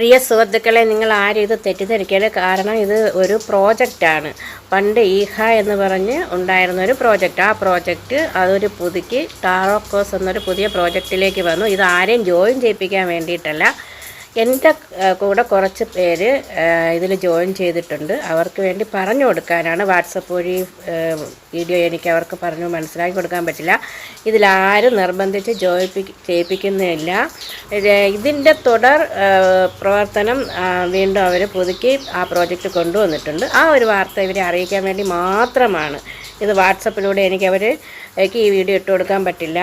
പ്രിയ സുഹൃത്തുക്കളെ നിങ്ങൾ ആരും ഇത് തെറ്റിദ്ധരിക്കരുത് കാരണം ഇത് ഒരു പ്രോജക്റ്റാണ്. പണ്ട് ഈഹ എന്ന് പറഞ്ഞ് ഉണ്ടായിരുന്ന ഒരു പ്രോജക്റ്റ്. ആ പ്രോജക്റ്റ് അതൊരു പുതുക്കി ടാറോക്കോസ് എന്നൊരു പുതിയ പ്രോജക്റ്റിലേക്ക് വന്നു. ഇത് ആരെയും ജോയിൻ ചെയ്യിപ്പിക്കാൻ വേണ്ടിയിട്ടല്ല. എന്റെ കൂടെ കുറച്ച് പേര് ഇതിൽ ജോയിൻ ചെയ്തിട്ടുണ്ട്. അവർക്ക് വേണ്ടി പറഞ്ഞു കൊടുക്കാനാണ് വാട്സപ്പ് വഴി വീഡിയോ എനിക്ക് അവർക്ക് പറഞ്ഞു മനസ്സിലാക്കി കൊടുക്കാൻ പറ്റില്ല. ഇതിലാരും നിർബന്ധിച്ച് ജോയിപ്പി ചെയ്യിപ്പിക്കുന്നില്ല. ഇത് ഇതിന്റെ തുടർ പ്രവർത്തനം വീണ്ടും അവർ പുതുക്കി ആ പ്രോജക്റ്റ് കൊണ്ടുവന്നിട്ടുണ്ട്. ആ ഒരു വാർത്ത ഇവരെ അറിയിക്കാൻ വേണ്ടി മാത്രമാണ് ഇത് വാട്സപ്പിലൂടെ എനിക്ക് അവർ എനിക്ക് ഈ വീഡിയോ ഇട്ട് കൊടുക്കാൻ പറ്റില്ല.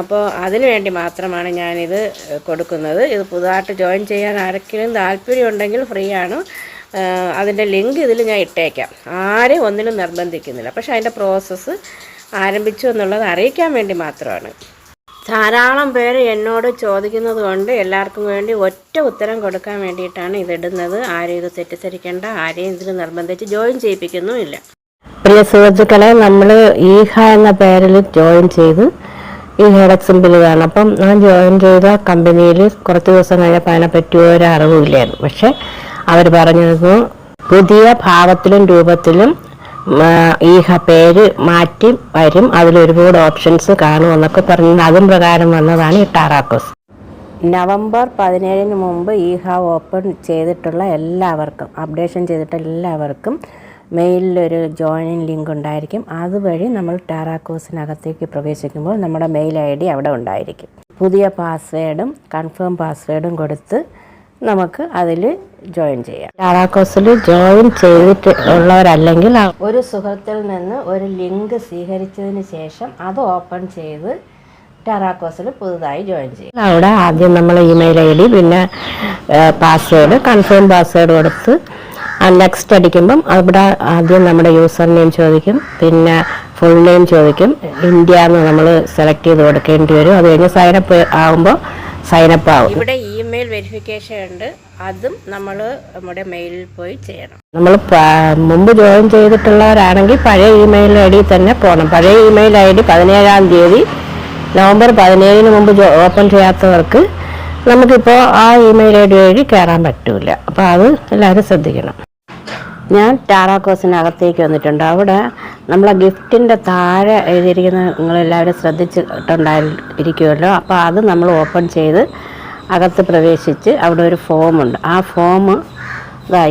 അപ്പോൾ അതിനു വേണ്ടി മാത്രമാണ് ഞാനിത് കൊടുക്കുന്നത്. ഇത് പുതുതായിട്ട് ജോയിൻ ചെയ്യാൻ ആരെങ്കിലും താല്പര്യമുണ്ടെങ്കിൽ ഫ്രീ ആണ് അതിന്റെ ലിങ്ക് ഇതിൽ ഞാൻ ഇട്ടേക്കാം. ആരെയും ഒന്നിനും നിർബന്ധിക്കുന്നില്ല. പക്ഷേ അതിന്റെ പ്രോസസ്സ് ആരംഭിച്ചു എന്നുള്ളത് അറിയിക്കാൻ വേണ്ടി മാത്രമാണ്. ധാരാളം പേര് എന്നോട് ചോദിക്കുന്നത് കൊണ്ട് എല്ലാവർക്കും വേണ്ടി ഒറ്റ ഉത്തരം കൊടുക്കാൻ വേണ്ടിയിട്ടാണ് ഇതിടുന്നത് ആരെയും ഇത് തെറ്റിദ്ധരിക്കേണ്ട. ആരെയും ഇതിൽ നിർബന്ധിച്ച് ജോയിൻ ചെയ്യിപ്പിക്കുന്നുമില്ല. പ്രിയ സുഹൃത്തുക്കളെ നമ്മൾ ഈഹ എന്ന പേരിൽ ജോയിൻ ചെയ്ത് ഈ ഹെഡക് സിമ്പിൾ കാണാം അപ്പം ഞാൻ ജോയിൻ ചെയ്ത കമ്പനിയിൽ കുറച്ച് ദിവസം കഴിഞ്ഞപ്പോൾ അതിനെപ്പറ്റി ഒരു അറിവില്ലായിരുന്നു. പക്ഷെ അവർ പറഞ്ഞിരുന്നു പുതിയ ഭാവത്തിലും രൂപത്തിലും ഈഹ പേര് മാറ്റി വരും. അതിൽ ഒരുപാട് ഓപ്ഷൻസ് കാണും എന്നൊക്കെ പറഞ്ഞത് അതും പ്രകാരം വന്നതാണ് ഈ ടാറാക്കോസ് നവംബർ പതിനേഴിന് മുമ്പ് ഈഹ ഓപ്പൺ ചെയ്തിട്ടുള്ള എല്ലാവർക്കും അപ്ഡേഷൻ ചെയ്തിട്ടുള്ള എല്ലാവർക്കും മെയിലിലൊരു ജോയിൻ ലിങ്ക് ഉണ്ടായിരിക്കും. അതുവഴി നമ്മൾ ടാറാക്കോസിനകത്തേക്ക് പ്രവേശിക്കുമ്പോൾ നമ്മുടെ മെയിൽ ഐ ഡി അവിടെ ഉണ്ടായിരിക്കും. പുതിയ പാസ്വേഡും കൺഫേം പാസ്വേഡും കൊടുത്ത് നമുക്ക് അതിൽ ജോയിൻ ചെയ്യാം. ടാറാക്കോസിൽ ജോയിൻ ചെയ്തിട്ട് ഉള്ളവരല്ലെങ്കിൽ ഒരു സുഹൃത്തിൽ നിന്ന് ഒരു ലിങ്ക് സ്വീകരിച്ചതിന് ശേഷം അത് ഓപ്പൺ ചെയ്ത് ടാറാക്കോസിൽ പുതുതായി ജോയിൻ ചെയ്യും. അവിടെ ആദ്യം നമ്മൾ ഇമെയിൽ ഐ ഡി പിന്നെ പാസ്വേഡ് കൺഫേം പാസ്വേഡ് കൊടുത്ത് നെക്സ്റ്റ് അടിക്കുമ്പം അവിടെ ആദ്യം നമ്മുടെ യൂസർ നെയിം ചോദിക്കും പിന്നെ ഫുൾ നെയിം ചോദിക്കും. ഇന്ത്യ എന്ന് നമ്മൾ സെലക്ട് ചെയ്ത് കൊടുക്കേണ്ടി വരും. അത് കഴിഞ്ഞ് സൈനപ്പ് ആകുമ്പോൾ സൈനപ്പ് ആവും. ഇവിടെ ഇമെയിൽ വെരിഫിക്കേഷൻ ഉണ്ട്. അതും നമ്മൾ നമ്മുടെ മെയിലിൽ പോയി ചെയ്യണം. നമ്മൾ മുമ്പ് ജോയിൻ ചെയ്തിട്ടുള്ളവരാണെങ്കിൽ പഴയ ഇമെയിൽ ഐ ഡി തന്നെ പോകണം പഴയ ഇമെയിൽ ഐ ഡി പതിനേഴാം തീയതി നവംബർ പതിനേഴിന് മുമ്പ് ഓപ്പൺ ചെയ്യാത്തവർക്ക് നമുക്കിപ്പോൾ ആ ഇമെയിൽ ഐ ഡി വഴി കയറാൻ പറ്റില്ല അപ്പോൾ അത് എല്ലാവരും ശ്രദ്ധിക്കണം. ഞാൻ ടാറാക്കോസിനകത്തേക്ക് വന്നിട്ടുണ്ട്. അവിടെ നമ്മളെ ഗിഫ്റ്റിന്റെ താഴെ എഴുതിയിരിക്കുന്ന നിങ്ങളെല്ലാവരും ശ്രദ്ധിച്ചിട്ടുണ്ടായിരിക്കുമല്ലോ. അപ്പോൾ അത് നമ്മൾ ഓപ്പൺ ചെയ്ത് അകത്ത് പ്രവേശിച്ച് അവിടെ ഒരു ഫോമുണ്ട്. ആ ഫോം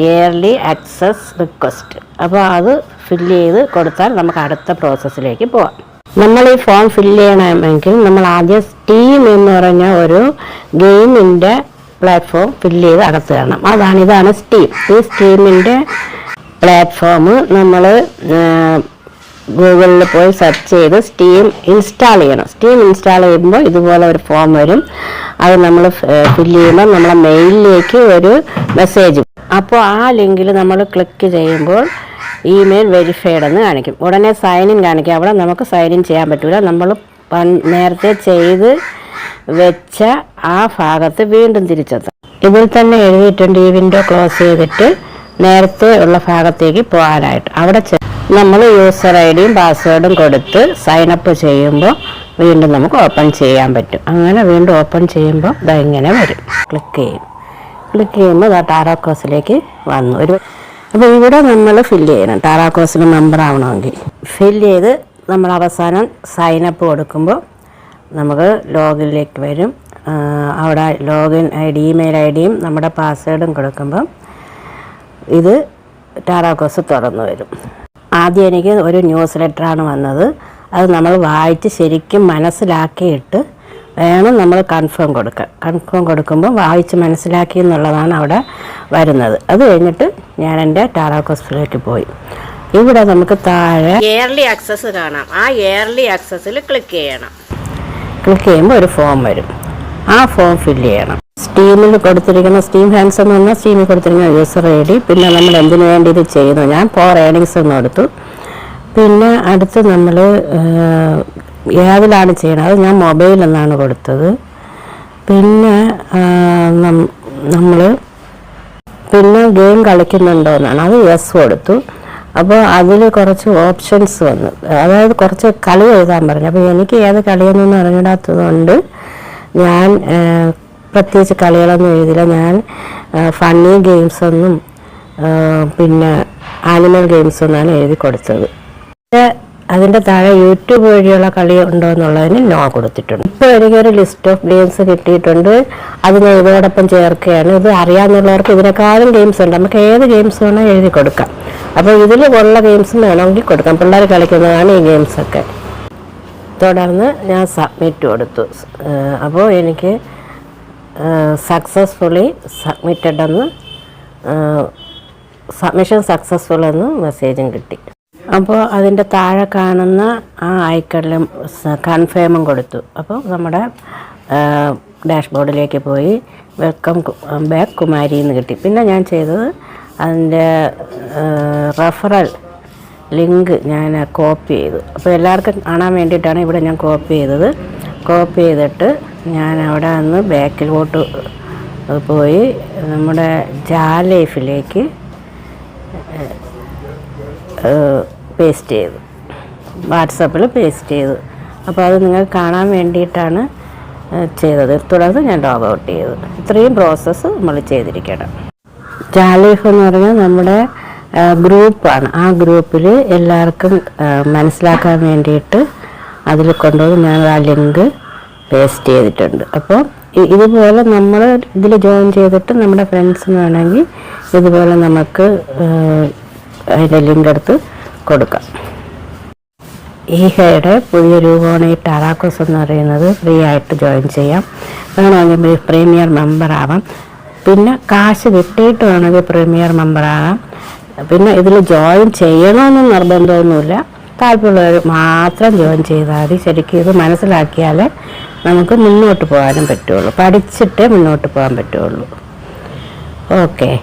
ഇയർലി ആക്സസ് റിക്വസ്റ്റ് അപ്പോൾ അത് ഫില്ല് ചെയ്ത് കൊടുത്താൽ നമുക്ക് അടുത്ത പ്രോസസ്സിലേക്ക് പോവാം. നമ്മൾ ഈ ഫോം ഫില്ല് ചെയ്യണമെങ്കിൽ നമ്മൾ ആദ്യം സ്റ്റീം എന്ന് പറഞ്ഞ ഒരു ഗെയിമിന്റെ പ്ലാറ്റ്ഫോം ഫില്ല് ചെയ്ത് അകത്ത് കാണണം അതാണ് ഇതാണ് സ്റ്റീം ഈ സ്റ്റീമിന്റെ പ്ലാറ്റ്ഫോം നമ്മൾ ഗൂഗിളിൽ പോയി സെർച്ച് ചെയ്ത് സ്റ്റീം ഇൻസ്റ്റാൾ ചെയ്യണം. സ്റ്റീം ഇൻസ്റ്റാൾ ചെയ്യുമ്പോൾ ഇതുപോലെ ഒരു ഫോം വരും. അത് നമ്മൾ ഫില്ല് ചെയ്യുമ്പോൾ നമ്മളെ മെയിലിലേക്ക് ഒരു മെസ്സേജ് അപ്പോൾ ആ ലിങ്കിൽ നമ്മൾ ക്ലിക്ക് ചെയ്യുമ്പോൾ ഇമെയിൽ വെരിഫൈഡ് എന്ന് കാണിക്കും. ഉടനെ സൈൻ ഇൻ കാണിക്കും. അവിടെ നമുക്ക് സൈൻ ഇൻ ചെയ്യാൻ പറ്റില്ല നമ്മൾ നേരത്തെ ചെയ്ത് വെച്ച ആ ഭാഗത്ത് വീണ്ടും തിരിച്ചെത്താം. ഇതിൽ തന്നെ എഴുതിയിട്ടുണ്ട് ഈ വിൻഡോ ക്ലോസ് ചെയ്തിട്ട് നേരത്തെ ഉള്ള ഭാഗത്തേക്ക് പോകാനായിട്ട്. അവിടെ നമ്മൾ യൂസർ ഐ ഡിയും പാസ്വേഡും കൊടുത്ത് സൈൻ അപ്പ് ചെയ്യുമ്പോൾ വീണ്ടും നമുക്ക് ഓപ്പൺ ചെയ്യാൻ പറ്റും. അങ്ങനെ വീണ്ടും ഓപ്പൺ ചെയ്യുമ്പോൾ ഇതാ ഇങ്ങനെ വരും. ക്ലിക്ക് ചെയ്യും. ക്ലിക്ക് ചെയ്യുമ്പോൾ ഇതാ ടാറാക്കോസിലേക്ക് വന്നു. ഒരു അപ്പോൾ ഇവിടെ നമ്മൾ ഫില്ല് ചെയ്യണം. ടാറാക്കോസിൽ മെമ്പർ ആവണമെങ്കിൽ. ഫില്ല് ചെയ്ത് നമ്മൾ അവസാനം സൈനപ്പ് കൊടുക്കുമ്പോൾ നമുക്ക് ലോഗിനിലേക്ക് വരും. അവിടെ login I D email I ഡിയും നമ്മുടെ പാസ്വേഡും കൊടുക്കുമ്പം ഇത് ടാറാക്കോസ് തുറന്നു വരും. ആദ്യം എനിക്ക് ഒരു ന്യൂസ് ലെറ്ററാണ് വന്നത്. അത് നമ്മൾ വായിച്ച് ശരിക്കും മനസ്സിലാക്കിയിട്ട് വേണം നമ്മൾ കൺഫേം കൊടുക്കാൻ. കൺഫേം കൊടുക്കുമ്പോൾ വായിച്ച് മനസ്സിലാക്കി എന്നുള്ളതാണ് അവിടെ വരുന്നത്. അത് കഴിഞ്ഞിട്ട് ഞാൻ എന്റെ ടാറാക്കോസിലേക്ക് പോയി. ഇവിടെ നമുക്ക് താഴെ ഇയർലി ആക്സസ് കാണാം. ആ ഇയർലി ആക്സസിൽ ക്ലിക്ക് ചെയ്യണം. ക്ലിക്ക് ചെയ്യുമ്പോൾ ഒരു ഫോം വരും. ആ ഫോം ഫില്ല് ചെയ്യണം. സ്റ്റീമിൽ കൊടുത്തിരിക്കുന്ന സ്റ്റീം ഹാൻഡ്സ് എന്ന് പറഞ്ഞാൽ സ്റ്റീമിൽ കൊടുത്തിരിക്കുന്ന യൂസർ ഐ ഡി. പിന്നെ നമ്മൾ എന്തിനു വേണ്ടി ഇത് ചെയ്യുന്നു? ഞാൻ ഫോർ ഏണിങ്സ് എന്ന് കൊടുത്തു. പിന്നെ അടുത്ത് നമ്മൾ ഏതിലാണ് ചെയ്യണത്? അത് ഞാൻ മൊബൈൽ എന്നാണ് കൊടുത്തത്. പിന്നെ നമ്മൾ പിന്നെ ഗെയിം കളിക്കുന്നുണ്ടോ എന്നാണ്. അത് യെസ് കൊടുത്തു. അപ്പോൾ അതിൽ കുറച്ച് ഓപ്ഷൻസ് വന്നു. അതായത് കുറച്ച് കളി എഴുതാൻ പറഞ്ഞു. അപ്പോൾ എനിക്ക് ഏത് കളിയെന്നൊന്നും അറിഞ്ഞിടാത്തത് കൊണ്ട് ഞാൻ പ്രത്യേകിച്ച് കളികളൊന്നും എഴുതില്ല ഞാൻ ഫണ്ണി ഗെയിംസൊന്നും പിന്നെ ആനിമൽ ഗെയിംസൊന്നാണ് എഴുതി കൊടുത്തത്. അതിന്റെ താഴെ യൂട്യൂബ് വഴിയുള്ള കളി ഉണ്ടോ എന്നുള്ളതിന് നോ കൊടുത്തിട്ടുണ്ട്. ഇപ്പോൾ എനിക്കൊരു ലിസ്റ്റ് ഓഫ് ഗെയിംസ് കിട്ടിയിട്ടുണ്ട്. അത് ഞാൻ ഇതോടൊപ്പം ചേർക്കുകയാണ്. ഇത് അറിയാമെന്നുള്ളവർക്ക് ഇതിനേക്കാളും ഗെയിംസ് ഉണ്ട്. നമുക്ക് ഏത് ഗെയിംസ് വേണോ എഴുതി കൊടുക്കാം. അപ്പോൾ ഇതിൽ ഉള്ള ഗെയിംസും വേണമെങ്കിൽ കൊടുക്കാം. പിള്ളേർ കളിക്കുന്നതാണ് ഈ ഗെയിംസൊക്കെ തുടർന്ന് ഞാൻ സബ്മിറ്റ് കൊടുത്തു. അപ്പോൾ എനിക്ക് സക്സസ്ഫുള്ളി സബ്മിറ്റഡ് എന്ന് സബ്മിഷൻ സക്സസ്ഫുൾ എന്ന് മെസ്സേജും കിട്ടി. അപ്പോൾ അതിന്റെ താഴെ കാണുന്ന ആ ഐക്കണിലും കൺഫേമും കൊടുത്തു. അപ്പോൾ നമ്മുടെ ഡാഷ്ബോർഡിലേക്ക് പോയി വെൽക്കം ബാക്ക് കുമാരി എന്ന് കിട്ടി. പിന്നെ ഞാൻ ചെയ്തത് അതിന്റെ റെഫറൽ ലിങ്ക് ഞാൻ കോപ്പി ചെയ്തു. അപ്പോൾ എല്ലാവർക്കും കാണാൻ വേണ്ടിയിട്ടാണ് ഇവിടെ ഞാൻ കോപ്പി ചെയ്തത്. കോപ്പി ചെയ്തിട്ട് ഞാൻ അവിടെ നിന്ന് ബാക്കിലോട്ട് പോയി നമ്മുടെ ജാലൈഫിലേക്ക് പേസ്റ്റ് ചെയ്തു. വാട്സപ്പിൽ പേസ്റ്റ് ചെയ്തു. അപ്പോൾ അത് നിങ്ങൾക്ക് കാണാൻ വേണ്ടിയിട്ടാണ് ചെയ്തത്. തുടർന്ന് ഞാൻ ലോഗ് ഔട്ട് ചെയ്തു. ഇത്രയും പ്രോസസ്സ് നമ്മൾ ചെയ്തിരിക്കണം. ജാലീഫ് എന്ന് പറഞ്ഞാൽ നമ്മുടെ ഗ്രൂപ്പാണ്. ആ ഗ്രൂപ്പിൽ എല്ലാവർക്കും മനസ്സിലാക്കാൻ വേണ്ടിയിട്ട് അതിൽ കൊണ്ടുപോയി ഞാൻ ആ ലിങ്ക് പേസ്റ്റ് ചെയ്തിട്ടുണ്ട്. അപ്പോൾ ഇതുപോലെ നമ്മൾ ഇതിൽ ജോയിൻ ചെയ്തിട്ട് നമ്മുടെ ഫ്രണ്ട്സിന് വേണമെങ്കിൽ ഇതുപോലെ നമുക്ക് അതിന്റെ ലിങ്ക് എടുത്ത് കൊടുക്കാം. ഈഹയുടെ പുതിയ രൂപമാണ് ഈ ടാറാക്കോസ് എന്ന് പറയുന്നത്. ഫ്രീ ആയിട്ട് ജോയിൻ ചെയ്യാം. വേണമെങ്കിൽ പ്രീമിയർ മെമ്പർ ആവാം. പിന്നെ കാശ് കിട്ടിയിട്ട് വേണമെങ്കിൽ പ്രീമിയർ മെമ്പർ ആകാം. പിന്നെ ഇതിൽ ജോയിൻ ചെയ്യണമെന്ന് നിർബന്ധമൊന്നുമില്ല. താല്പര്യമുള്ളവർ മാത്രം ജോയിൻ ചെയ്താൽ മതി. ശരിക്കും ഇത് മനസ്സിലാക്കിയാലേ നമുക്ക് മുന്നോട്ട് പോകാനും പറ്റുള്ളൂ. പഠിച്ചിട്ടേ മുന്നോട്ട് പോകാൻ പറ്റുള്ളൂ. ഓക്കെ